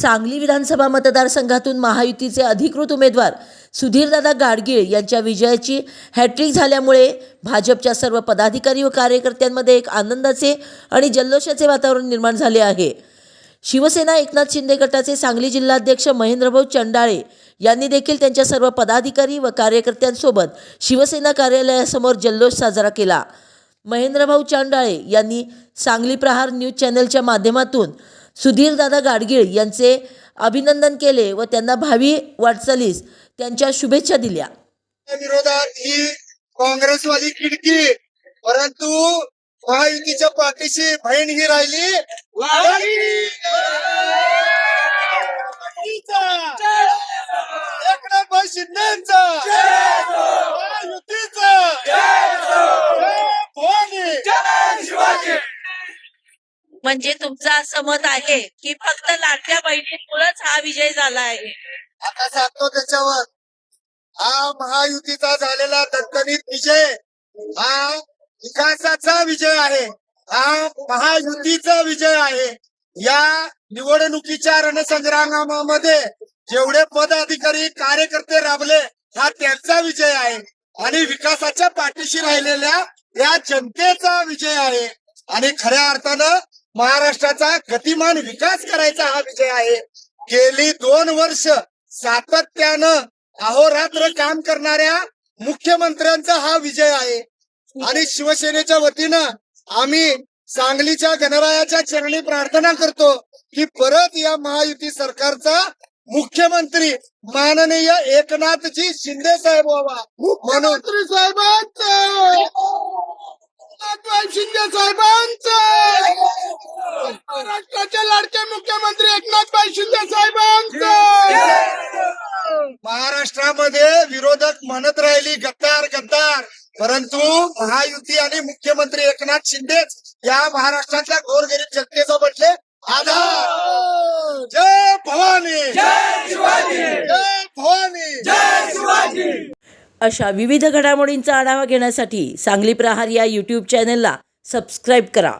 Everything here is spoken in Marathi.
सांगली विधानसभा मतदारसंघातून महायुतीचे अधिकृत उमेदवार सुधीरदादा गाडगीळ यांच्या विजयाची हॅट्रिक झाल्यामुळे भाजपच्या सर्व पदाधिकारी व कार्यकर्त्यांमध्ये एक आनंदाचे आणि जल्लोषाचे वातावरण निर्माण झाले आहे. शिवसेना एकनाथ शिंदे गटाचे सांगली जिल्हाध्यक्ष महेंद्रभाऊ चंडाळे यांनी देखील त्यांच्या सर्व पदाधिकारी व कार्यकर्त्यांसोबत शिवसेना कार्यालयासमोर जल्लोष साजरा केला. महेंद्रभाऊ चांडाळे यांनी सांगली प्रहार न्यूज चॅनलच्या माध्यमातून सुधीरदादा गाडगीळ यांचे अभिनंदन केले व त्यांना भावी वाटचालीस त्यांच्या शुभेच्छा दिल्या विरोधात ही काँग्रेसवाली खिडकी परंतु महायुतीच्या पाठीशी बहीण ही राहिली एकनाथ शिंदेचा महायुतीचा भवानी म्हणजे तुमचं असं मत आहे की फक्त लाडक्या बहिणींमुळेच हा विजय झाला आहे? आता सांगतो त्याच्यावर. हा महायुतीचा झालेला दणदणीत विजय हा विकासाचा विजय आहे हा महायुतीचा विजय आहे. या निवडणुकीच्या रणसंग्रामामध्ये जेवढे पदाधिकारी कार्यकर्ते राबले हा त्यांचा विजय आहे. आणि विकासाच्या पाठीशी राहिलेल्या या जनतेचा विजय आहे. आणि खऱ्या अर्थानं महाराष्ट्राचा गतिमान विकास करायचा हा विजय आहे. गेली दोन वर्ष सातत्यानं अहोरात्र काम करणाऱ्या मुख्यमंत्र्यांचा हा विजय आहे. आणि शिवसेनेच्या वतीनं आम्ही सांगलीच्या गणरायाच्या चरणी प्रार्थना करतो की परत या महायुती सरकारचा मुख्यमंत्री माननीय एकनाथजी शिंदे साहेब व्हावा. मुख्यमंत्री साहेबांचं! शिंदे साहेबांचं! महाराष्ट्राचे लाडके मुख्यमंत्री एकनाथभाई शिंदे साहेबांचं. महाराष्ट्रामध्ये विरोधक म्हणत राहिली गद्दार गद्दार. परंतु महायुती आणि मुख्यमंत्री एकनाथ शिंदे या महाराष्ट्रातल्या गोरगरीब जनतेचा म्हटले आधार. जय भवानी. जय भवानी. अशा विविध घडामोडींचा आढावा घेण्यासाठी सांगली प्रहार या यूट्यूब चॅनलला सबस्क्राईब करा.